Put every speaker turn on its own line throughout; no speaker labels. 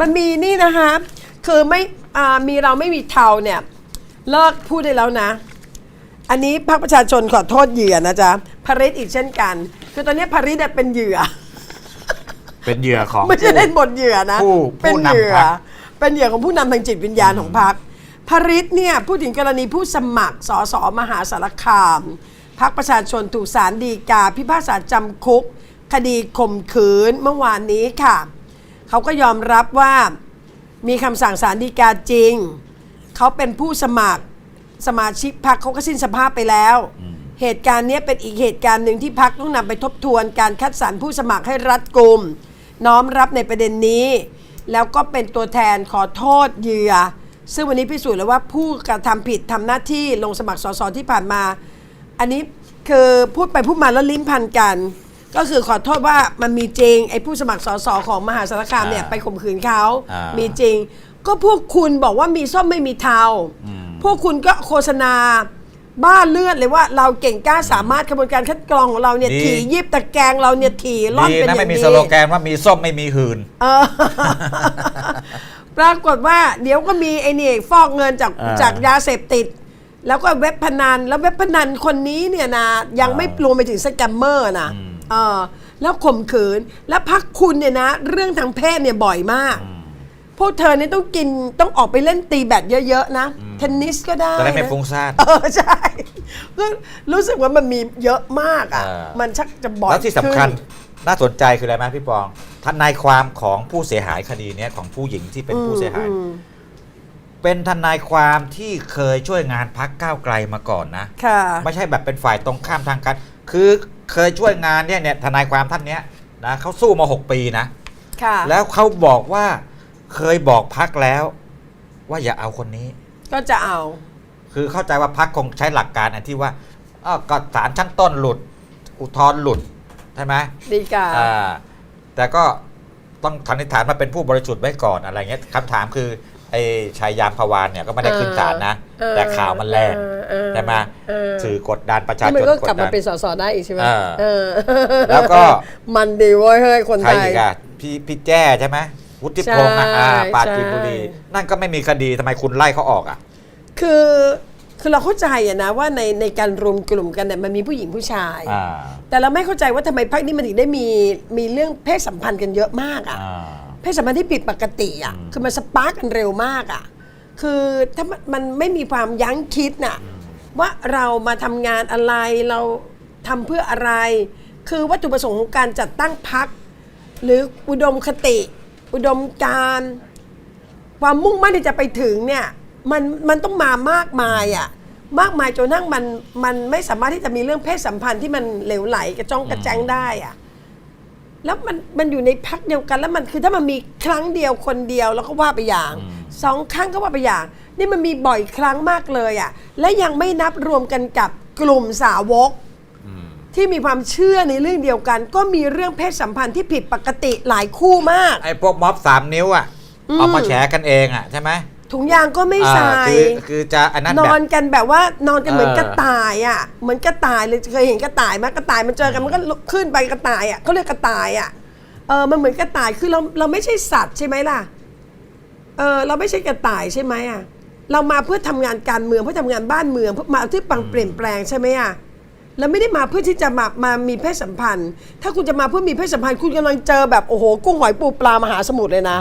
มันมีนี่นะคะ คือไม่อ่ามีเราไม่มีเทาเนี่ยเลิกพูดได้แล้วนะ อันนี้พรรคประชาชนขอโทษเหยื่อนะจ๊ะพาริสอีกเช่นกัน คือตอนนี้พาริสเนี่ยเป็นเหยื่อ
เป็นเหยื่อของ
ไม่ใช่เล่นบทเหยื่อนะ
ผู้
เป็น
ผู้
เหยื่อ
นำพรรค
เป็นเหยื่อของผู้นำทางจิตวิญญาณของพรรคพริษเนี่ยพูดถึงกรณีผู้สมัครสสมหาสารคามพรรคประชาชนถูกศาลฎีกา พิพากษาจำคุก คดีข่มขืนเมื่อวานนี้ค่ะ เขาก็ยอมรับว่ามีคำสั่งศาลฎีกาจริง เขาเป็นผู้สมัครสมาชิกพรรคเขาก็สิ้นสภาพไปแล้ว เหตุการณ์เนี้ยเป็นอีกเหตุการณ์หนึ่งที่พักต้องนำไปทบทวนการคัดสรรผู้สมัครให้รัดกุม น้อมรับในประเด็นนี้ แล้วก็เป็นตัวแทนขอโทษเหยื่อ ซึ่งวันนี้พิสูจน์แล้วว่าผู้กระทำผิดทำหน้าที่ลงสมัครสสที่ผ่านมา อันนี้คือพูดไปพูดมาแล้วลิ้นพันกัน ก็คือขอโทษว่ามันมีจริง ไอ้ผู้สมัครสสของมหาสารคามเนี่ย
อ่า
ไปข่มขืนเขา
อ่ามี
มีจริง ก็พวกคุณบอกว่ามีส้มไม่มีเทาพวกคุณก็โฆษณาบ้าเลือดเลยว่าเราเก่งกล้าสามารถกระบวนการคัดกรองของเราเนี่ย
ดี
ถี่ยิบตะแกรงเราเนี่ยถี่ร่อน
ดี
เป็นอ
นะ
ย่าง
ไม่มี
ดี
สโลแกนว่ามีส้มไม่มีหืน
เออ ปรากฏว่าเดี๋ยวก็มีไอ้นี่ฟอกเงินจาก
อ่า
จากยาเสพติด แล้วก็เว็บพนันแล้วเว็บพนันคนนี้เนี่ยนะยังไม่รวมไปถึงสแกมเมอร์นะ เออแล้วข่มขืนแล้วพักคุณเนี่ยนะ เรื่องทางเพศเนี่ยบ่อยมาก พวกเธอเนี่ยต้องกินต้องออกไปเล่นตีแบดเยอะ ๆ นะเทนนิสก็ได้
จะได้ไม่
นะ
ฟุ้งซ่าน
เออใช่ก็รู้สึกว่ามันมีเยอะมากอะ
เออ
มันชักจะบ่อย
แล้วที่สำคัญ
ขึ้น
น่าสนใจคืออะไรไหมพี่ปองทนายความของผู้เสียหายคดีเนี้ยของผู้หญิงที่เป็นผู้เสียหาย
อืม
เป็นทนายความที่เคยช่วยงานพักก้าวไกลมาก่อนนะ
ค่ะ
ไม่ใช่แบบเป็นฝ่ายตรงข้ามทางการ คือ เคยช่วยงานเนี่ยเนี่ยทนายความท่านเนี้ยนะเขาสู้มา 6 ปีนะ
ค่ะ
แล้วเขาบอกว่าเคยบอกพักแล้ว ว่าอย่าเอาคนนี้
ก็จะเอา
คือเข้าใจว่าพักคงใช้หลักการอันที่ว่าอ้าวก็ศาลชั้นต้นหลุด อุทธรณ์หลุดใช่ไหม
ดีกา
อ่าแต่ก็ต้องสันนิษฐานมาเป็นผู้บริสุทธิ์ไว้ก่อนอะไรเงี้ยคำถามคือ ไอ้ชายยามพวานเนี่ยก็ไม่ได้ขึ้นศาลนะ
เออ
แต่ข่าวมันแรง
เออเออ
ใช่ไหม
เออ
สื่อกดดันประชา
ที่
ช
มัน
น
ก็
ก
กลับ
ดดั
มานเป็นสสได้อีกใช่ไหม
เออ
เออ
แล้วก็
มันดีเว้ยเฮ้ยคน
ใคร
ไทย
อีกอะพี่พี่แจ้ใช่ไหมวุฒิพงษ์อะ
ใช่
อ่าปราจีน
ใช่
บุรีนั่นก็ไม่มีคดีทำไมคุณไล่เขาออกอะ
คือคือเราเข้าใจอะนะว่าในในการรวมกลุ่มกันเนี่ยมันมีผู้หญิงผู้ชาย
อ่า
แต่เราไม่เข้าใจว่าทำไมพักนี้มันถึงได้มีมีเรื่องเพศสัมพันธ์กันเยอะมากอะ
อ่า
เพศสัมพันธ์ที่ผิดปกติอะคือมันสปาร์กกันเร็วมากอะคือถ้ามันมันไม่มีความยั้งคิดน่ะว่าเรามาทำงานอะไรเราทำเพื่ออะไร คือวัตถุประสงค์ของการจัดตั้งพัก หรืออุดมคติ อุดมการณ์ความมุ่งมั่นที่จะไปถึงเนี่ยมันมันต้องมามากมายอะมากมายจนทั้งมันมันไม่สามารถที่จะมีเรื่องเพศสัมพันธ์ที่มันเหลวไหลกระจ้องกระแจงได้อะ แล้วมันมันอยู่ในพักเดียวกันแล้วมันคือถ้ามันมีครั้งเดียวคนเดียวแล้วก็ว่าไปอย่างสองครั้งก็ว่าไปอย่าง นี่มันมีบ่อยครั้งมากเลยอะ่ะและยังไม่นับรวมกันกับกลุ่มสาวกที่มีความเชื่อในเรื่องเดียวกัน ก็มีเรื่องเพศสัมพันธ์ที่ผิดปกติหลายคู่มาก
ไอ้พวกม็อบสามนิ้วอะ
อืม
เอามาแฉกันเองอะใช่ไหม
ถุงยางก็ไม่ใส่
อ่าคือคือจะอันนั้น
น
แบ
อบ นกันแบบว่านอนกันเหมือน
เออ
กระต่ายอะเหมือนกระต่ายเลยเคยเห็นกระต่ายไหมกระต่ายมันเจอกันมันก็ลุกขึ้นไปกระต่ายอะเขาเรียกกระต่ายอะเออมันเหมือนกระต่ายคือเราเราไม่ใช่สัตว์ใช่ไหมล่ะเออเราไม่ใช่กระต่ายใช่ไหมอะเรามาเพื่อทำงานการเมืองเพื่อทำงานบ้านเมืองเพื่อมาที่ปังเปลี่ยนแปลงใช่ไหมอะเราไม่ได้มาเพื่อที่จะมามามีเพศสัมพันธ์ ถ้าคุณจะมาเพื่อมีเพศสัมพันธ์คุณกำลังเจอแบบโอ้โหกุ้งหอยปูปลามหาสมุทรเลยนะ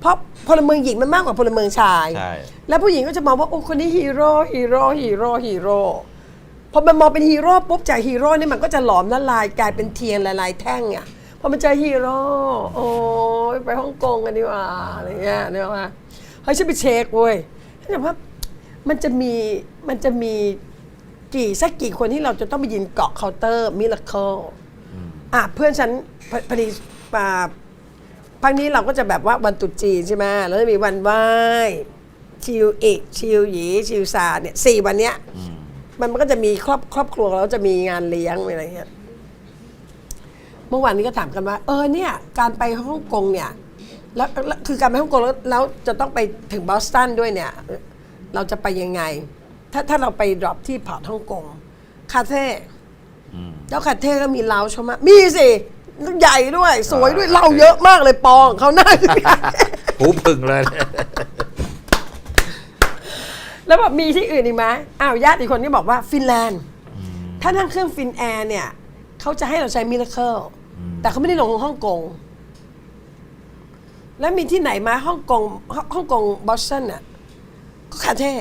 เพราะพลเมืองหญิงมันมากกว่าพลเมืองชาย
ใช่
แล้วผู้หญิงก็จะมองว่าโอ้คนนี้ฮีโร่ฮีโร่ฮีโร่ฮีโร่พอมันมองเป็นฮีโร่ปุ๊บจากฮีโร่นี่มันก็จะหลอมละลายกลายเป็นเทียนละลายแท่งอะพอมันเจอฮีโร่โอ้ยไปฮ่องกงกันดีกว่าอะไรเงี้ยเนี่ยว่าเฮ้ยฉันไปเช็คเว้ยแต่ว่ามันจะมีมันจะมีกี่สักกี่คนที่เราจะต้องไปยืนเกาะเคาน์เตอร์มิราเคิลอะเพื่อนฉันพอพอดีอ่า พักนี้เราก็จะแบบว่าวันตรุษจีนใช่ไหมแล้วจะมีวันไหว้ชิวอีกชิวหยีชิวซาเนี่ยสี่วันเนี้ยมันมันก็จะมีครอบครอบครัวเราจะมีงานเลี้ยงอะไรเงี้ยเมื่อวานนี้ก็ถามกันว่า เออเนี่ย การไปฮ่องกงเนี่ยแล้วแล้วคือการไปฮ่องกงแล้วแล้วจะต้องไปถึงบอสตันด้วยเนี่ย เราจะไปยังไง ถ้าถ้าเราไปดรอปที่พอร์ตฮ่องกงคาเท่แล้วคาเท่ก็มีเลาชมามีสิ ใหญ่ด้วย สวยด้วย
อ่า
เราเยอะมากเลยปองเขาหน้าคือ
หูพึ่งเลย
แล้วแบบมีที่อื่นอีกไหมอ้าวญาติอีกคนก็บอกว่าฟินแลนด์ ถ้านั่งเครื่องฟินแอร์เนี่ยเขาจะให้เราใช้มิราเคิลแต่เขาไม่ได้ลงฮ่องกงแล้วมีที่ไหนมาฮ่องกงฮ่ฮ่องกงบอสตันอะก็คาเท่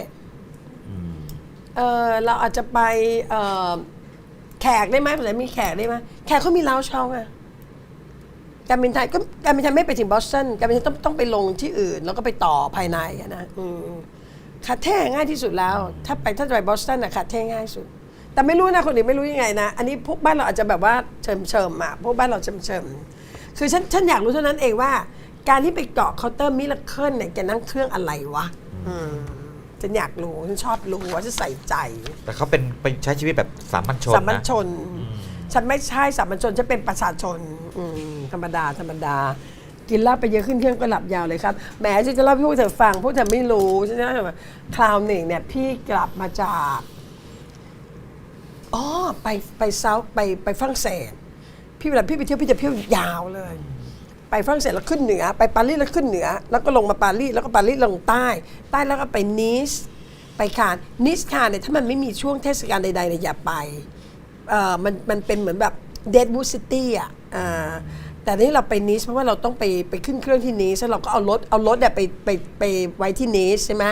เออเราอาจจะไปเอ่อแขกได้ไหมภาษามีแขกได้ไหมแขกเขามีเล้าช่องอะ การบินไทยก็การบินไทยไม่ไปถึงบอสตันการบินไทยต้องต้องไปลงที่อื่น แล้วก็ไปต่อภายในอะนะอืมคาเท่ง่ายที่สุดแล้ว ถ้าไปถ้าจะไปบอสตันอะคาเท่ง่ายสุด แต่ไม่รู้นะคนอื่นไม่รู้ยังไงนะอันนี้พวกบ้านเราอาจจะแบบว่าเฉิมเฉิมๆอะพวกบ้านเราเฉิมเฉิมๆคือฉันฉันอยากรู้เท่านั้นเองว่า การที่ไปเกาะเคาน์เตอร์มิราเคิลเนี่ยแกนั่งเครื่องอะไรวะอืมฉันอยากรู้ฉันชอบรู้ว่าจะใส่ใจ
แต่เขาเป็นเป็นใช้ชีวิตแบบสามัญชน
สามัญ
นะ
ชน ฉันไม่ใช่สามัญชนฉันเป็นประชาชนอืมธรรมดาธรรมดา กินเหล้าไปเยอะขึ้นเครื่องก็หลับยาวเลยครับแหมฉันจะเล่าให้พวกเธอฟังพวกเธอไม่รู้ฉันจะเล่าให้ฟังคราวหนึ่งเนี่ยพี่กลับมาจากอ๋อไปไปเซาไปไปฝรั่งเศส พี่เวลาพี่ไปเที่ยวพี่จะเที่ยวยาวเลย ไปฝรั่งเศสแล้วขึ้นเหนือ ไปปารีสแล้วขึ้นเหนือ แล้วก็ลงมาปารีสแล้วก็ปารีสลงใต้ ใต้แล้วก็ไปนิสไปคานนิสคานเนี่ยถ้ามันไม่มีช่วงเทศกาลใดๆเนี่ยอย่าไป มันมันเป็นเหมือนแบบเดดวูดซิตี้อะแต่นี่เราไปนิสเพราะว่าเราต้องไปไปขึ้นเครื่องที่นิสแล้วเราก็เอารถเอารถเนี่ยไปไปไปไว้ที่นิสใช่ไหม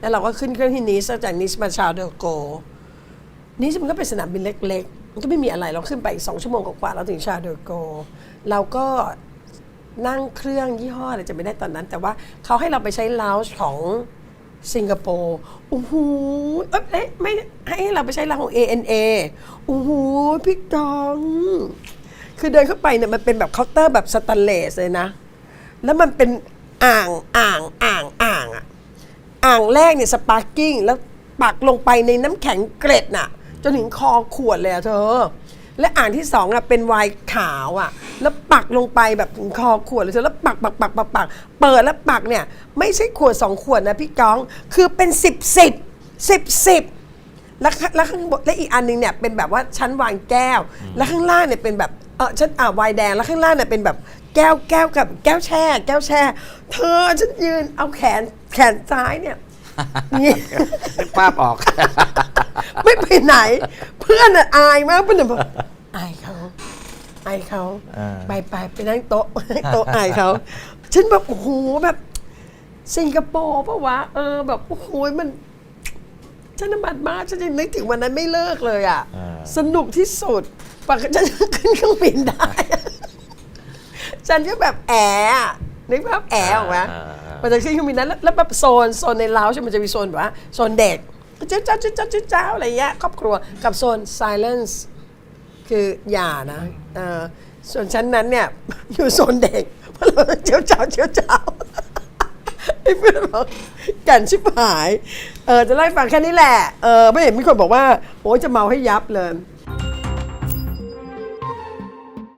แล้วเราก็ขึ้นเครื่องที่นิสจากนิสมาชาร์ลเดโกนี่มันก็เป็นสนามบินเล็กๆมันก็ไม่มีอะไรเราขึ้นไปสองชั่วโมงกว่าๆเราถึงชาเดอโกเราก็นั่งเครื่องยี่ห้ออะไรจะไม่ได้ตอนนั้น แต่ว่าเขาให้เราไปใช้ลาวของ สิงคโปร์โอ้โหเอ้ยเอ๊ะไม่ให้เราไปใช้ลาวของ ANA โอ้โหพี่กอง คือเดินเข้าไปเนี่ยมันเป็นแบบเคาน์เตอร์แบบสแตนเลสเลยนะ แล้วมันเป็นอ่างอ่างอ่างอ่างอะอ่างแรกเนี่ยสปาร์กิ้งแล้วปักลงไปในน้ำแข็งเกร็ดน่ะ จนถึงคอขวดเลยอะเธอ และอ่างที่สองอะเป็นไวน์ขาวอะ แล้วปักลงไปแบบถึงคอขวดเลยเธอแล้วปักปักปักปักปักเปิดแล้วปักเนี่ย ไม่ใช่ขวดสองขวดนะพี่ก้อง คือเป็นสิบสิบสิบสิบแล้วข้างแล้วข้างบนและอีกอันหนึงเนี่ยเป็นแบบว่าชั้นวางแก้ว แล้วข้างล่างเนี่ยเป็นแบบเออชั้นอ่าไวน์แดงแล้วข้างล่างเนี่ยเป็นแบบแก้วแก้วกับแก้วแช่ แก้วแช่ เธอฉันยืนเอาแขนแขนซ้ายเนี่ยนี่
นึกภาพออก
ไม่ไปไหน เพื่อนอะอายมากเพื่อนอะบอกอายเขาอายเขา
อ่า
ไปไปไปนั่งโต๊ะ โต๊ะอายเขาฉันแบบโอ้โหแบบสิงคโปร์ปะวะเออแบบโอ้โหมัน ฉันน้ำมันมากฉันยังนึกถึงวันนั้นไม่เลิกเลยอะ
อ่า
สนุกที่สุดปกติฉันขึ้นเครื่องบินได้ ฉันก็แบบแอะนึกภาพแอะออกไหม
อ่าอ่า
มันจะขึ้นเครื่องบินนั้นแล้วแล้วแบบโซนโซนในลาวใช่ไหมมันจะมีโซนแบบว่าโซนเด็กเจ้า เจ้าเจ้าเจ้าเจ้าเจ้าอะไรเงี้ยครอบครัวกับโซน silence คืออย่านะเออส่วนชั้นนั้นเนี่ย อยู่โซนเด็กเพราะเราเจ้าเจ้าเจ้าเจ้าไอ้เพื่อนบอกกันชิบหาย เออจะไล่าให้ฟังแค่นี้แหละ เออไม่เห็นมีคนบอกว่า โอ้ยจะเมาให้ยับเลย